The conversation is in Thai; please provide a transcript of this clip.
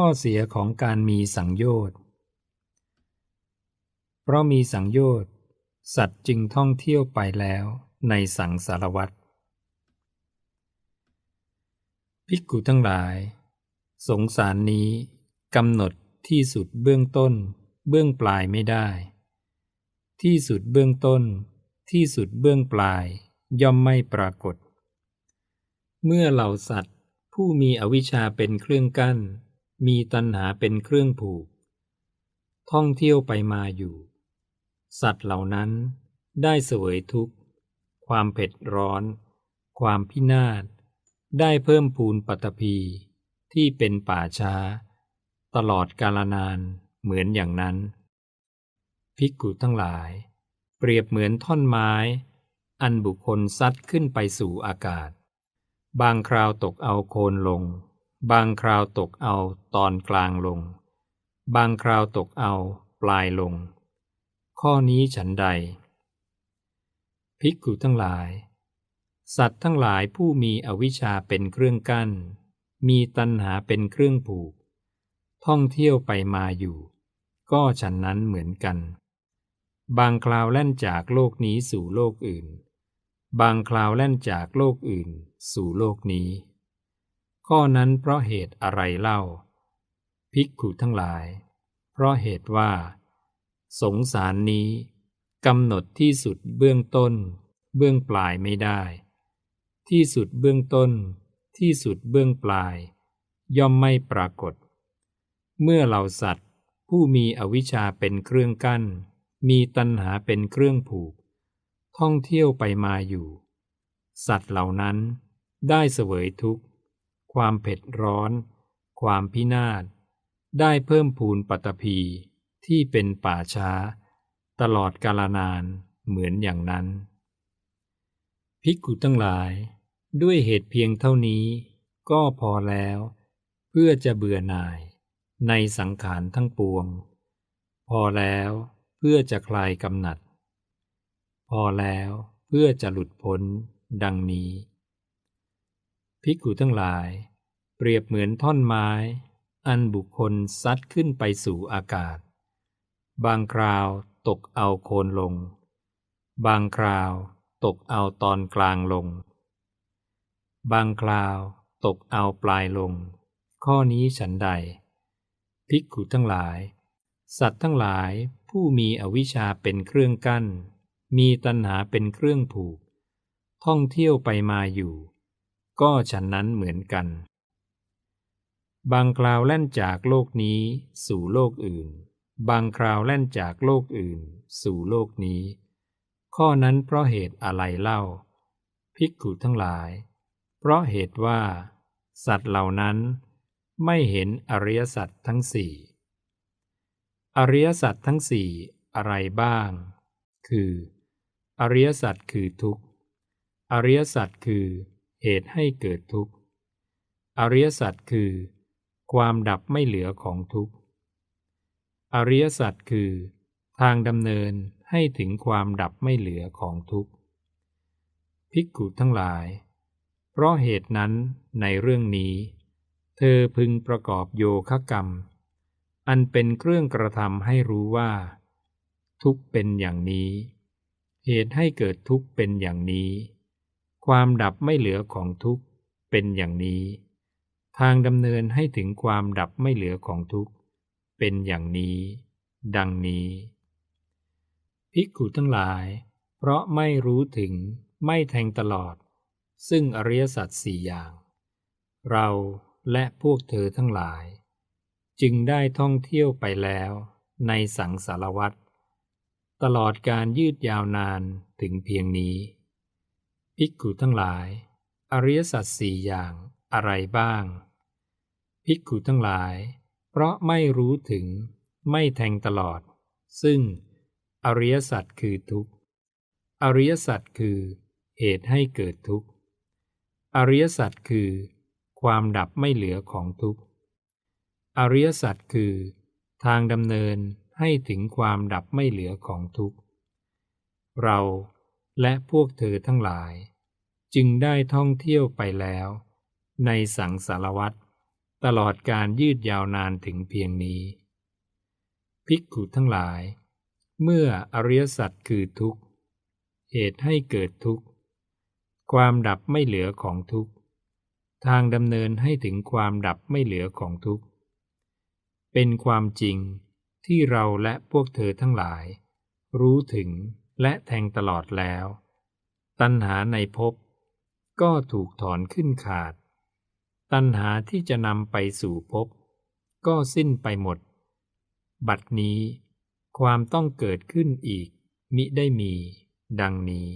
ข้อเสียของการมีสังโยชน์ เพราะมีสังโยชน์ สัตว์จึงท่องเที่ยวไปแล้วในสังสารวัตรภิกขุทั้งหลาย สงสารนี้กำหนดที่สุดเบื้องต้น เบื้องปลายไม่ได้ ที่สุดเบื้องต้น ที่สุดเบื้องปลายย่อมไม่ปรากฏ เมื่อเหล่าสัตว์ผู้มีอวิชชาเป็นเครื่องกั้น มีตัณหาเป็นเครื่องผูก ท่องเที่ยวไปมาอยู่ สัตว์เหล่านั้นได้เสวยทุกข์ ความเผ็ดร้อน ความพินาศ ได้เพิ่มพูนปัตภีที่เป็นป่าช้า ตลอดกาลนานเหมือนอย่างนั้น ภิกขุทั้งหลาย เปรียบเหมือนท่อนไม้ อันบุคคลซัดขึ้นไปสู่อากาศ บางคราวตกเอาโคนลง บางคราวตกเอาตอนกลางลง บางคราวตกเอาปลายลง ข้อนี้ฉันใด ภิกขุทั้งหลาย สัตว์ทั้งหลายผู้มีอวิชชาเป็นเครื่องกั้น มีตัณหาเป็นเครื่องผูก ท่องเที่ยวไปมาอยู่ ก็ฉันนั้นเหมือนกัน บางคราวแล่นจากโลกนี้สู่โลกอื่น บางคราวแล่นจากโลกอื่นสู่โลกนี้ ข้อนั้นเพราะเหตุอะไรเล่า ภิกขุทั้งหลาย เพราะเหตุว่า สงสารนี้กำหนดที่สุดเบื้องต้น เบื้องปลายไม่ได้ ที่สุดเบื้องต้น ที่สุดเบื้องปลาย ย่อมไม่ปรากฏ เมื่อเหล่าสัตว์ ผู้มีอวิชชาเป็นเครื่องกั้น มีตัณหาเป็นเครื่องผูก ท่องเที่ยวไปมาอยู่ สัตว์เหล่านั้นได้เสวยทุกข์ ความเผ็ดร้อน ความพินาศ ได้เพิ่มพูนปัตภีที่เป็นป่าช้า ตลอดกาลนานเหมือนอย่างนั้น ภิกขุทั้งหลาย ด้วยเหตุเพียงเท่านี้ก็พอแล้ว เพื่อจะเบื่อหน่ายในสังขารทั้งปวง พอแล้วเพื่อจะคลายกำหนัด พอแล้วเพื่อจะหลุดพ้นดังนี้ภิกขุทั้งหลาย เปรียบเหมือนท่อนไม้ อันบุคคลซัดขึ้นไปสู่อากาศ บางคราวตกเอาโคนลง บางคราวตกเอาตอนกลางลง บางคราวตกเอาปลายลง ข้อนี้ฉันใด ภิกขุทั้งหลาย สัตว์ทั้งหลายผู้มีอวิชชาเป็นเครื่องกั้น มีตัณหาเป็นเครื่องผูก ท่องเที่ยวไปมาอยู่ ก็ฉันนั้นเหมือนกัน บางคราวแล่นจากโลกนี้สู่โลกอื่น บางคราวแล่นจากโลกอื่น สู่โลกนี้ ข้อนั้นเพราะเหตุอะไรเล่า ภิกขุทั้งหลาย เพราะเหตุว่า สัตว์เหล่านั้น ไม่เห็นอริยสัจทั้งสี่ อริยสัจทั้งสี่อะไรบ้าง คือ อริยสัจคือทุกข์ อริยสัจคือเหตุให้เกิดทุกข์ อริยสัจคือ ความดับไม่เหลือของทุกข์ อริยสัจคือ ทางดำเนินให้ถึงความดับไม่เหลือของทุกข์ ภิกขุทั้งหลาย เพราะเหตุนั้นในเรื่องนี้ เธอพึงประกอบโยคะกรรม อันเป็นเครื่องกระทำให้รู้ว่า ทุกข์เป็นอย่างนี้ เหตุให้เกิดทุกข์เป็นอย่างนี้ ความดับไม่เหลือของทุกข์เป็นอย่างนี้ ทางดำเนินให้ถึงความดับไม่เหลือของทุกข์ เป็นอย่างนี้ ดังนี้ ภิกขุทั้งหลาย เพราะไม่รู้ถึงไม่แทงตลอด ซึ่งอริยสัจสี่อย่าง เราและพวกเธอทั้งหลาย จึงได้ท่องเที่ยวไปแล้วในสังสารวัตรตลอดการยืดยาวนานถึงเพียงนี้ ภิกขุทั้งหลาย อริยสัจสี่อย่างอะไรบ้าง ภิกขุทั้งหลาย เพราะไม่รู้ถึง ไม่แทงตลอด ซึ่ง อริยสัจคือทุกข์ อริยสัจคือเหตุให้เกิดทุกข์ อริยสัจคือ ความดับไม่เหลือของทุกข์ อริยสัจคือ ทางดำเนินให้ถึงความดับไม่เหลือของทุกข์ เราและพวกเธอทั้งหลาย จึงได้ท่องเที่ยวไปแล้ว ในสังสารวัตร ตลอดการยืดยาวนานถึงเพียงนี้ ภิกขุทั้งหลาย เมื่ออริยสัจคือทุกข์ เหตุให้เกิดทุกข์ ความดับไม่เหลือของทุกข์ ทางดำเนินให้ถึงความดับไม่เหลือของทุกข์ เป็นความจริงที่เราและพวกเธอทั้งหลาย รู้ถึงและแทงตลอดแล้ว ตัณหาในภพก็ถูกถอนขึ้นขาด ตัณหาที่จะนำไปสู่ภพก็สิ้นไปหมด บัดนี้ ความต้องเกิดขึ้นอีกมิได้มี ดังนี้